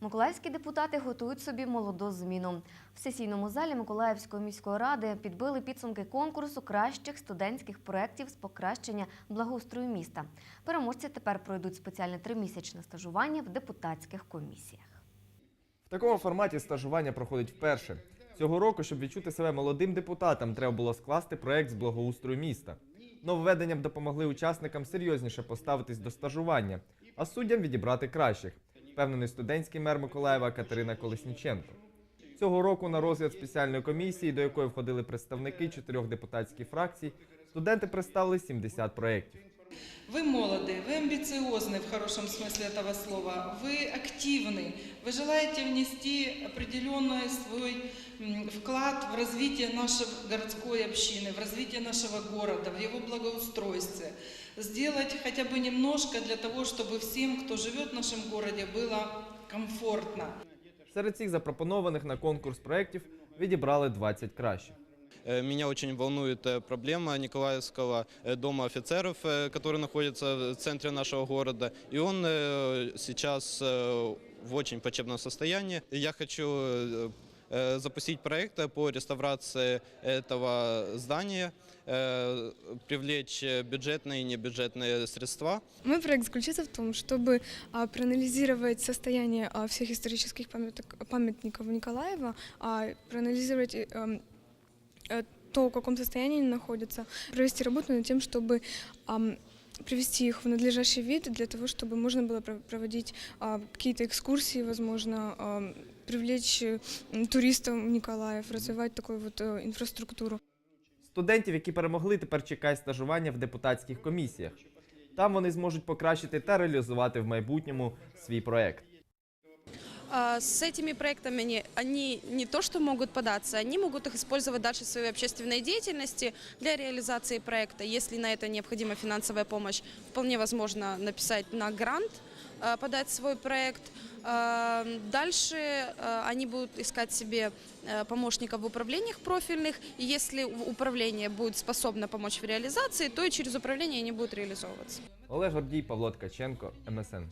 Миколаївські депутати готують собі молоду зміну. В сесійному залі Миколаївської міської ради підбили підсумки конкурсу кращих студентських проєктів з покращення благоустрою міста. Переможці тепер пройдуть спеціальне тримісячне стажування в депутатських комісіях. В такому форматі стажування проходить вперше. Цього року, щоб відчути себе молодим депутатом, треба було скласти проект з благоустрою міста. Нововведення б допомогли учасникам серйозніше поставитись до стажування, а суддям відібрати кращих, впевнений студентський мер Миколаєва Катерина Колесніченко. Цього року на розгляд спеціальної комісії, до якої входили представники чотирьох депутатських фракцій, студенти представили 70 проєктів. Вы молоды, вы амбициозны в хорошем смысле этого слова, вы активны, вы желаете внести определенный свой м, вклад в развитие нашей городской общины, в развитие нашего города, в его благоустройстве. Сделать хотя бы немножко для того, чтобы всем, кто живет в нашем городе, было комфортно. Серед цих запропонованих на конкурс проєктів відібрали 20 кращих. Э, Меня очень волнует э, проблема Николаевского э, дома офицеров, э, который находится в центре нашего города. И он э, сейчас э, в очень плачевном состоянии. И Я хочу э, э, запустить проект по реставрации этого здания, э, привлечь э, бюджетные и небюджетные средства. Мой проект заключается в том, чтобы а, проанализировать состояние а, всех исторических памяток- памятников Николаева, а, проанализировать э, эм, э, то, в каком состоянии они находятся, провести работу над тем, чтобы ам, привести их в надлежащий вид для того, чтобы можно было про- проводить а, какие-то экскурсии, возможно, ам, привлечь э, м, туристов в Николаев, развивать такую вот э, инфраструктуру. Студентів, які перемогли, тепер чекає стажування в депутатських комісіях. Там вони зможуть покращити та реалізувати в майбутньому свій проект. А, С этими проектами они, они не то что могут податься, они могут их использовать дальше в своей общественной деятельности для реализации проекта. Если на это необходима финансовая помощь, вполне возможно написать на грант, а, подать свой проект. А, Дальше а, они будут искать себе э, помощников в управлениях профильных, и если у- управление будет способно помочь в реализации, то и через управление они будут реализовываться. Олег Гордій, Павло Ткаченко, МСН.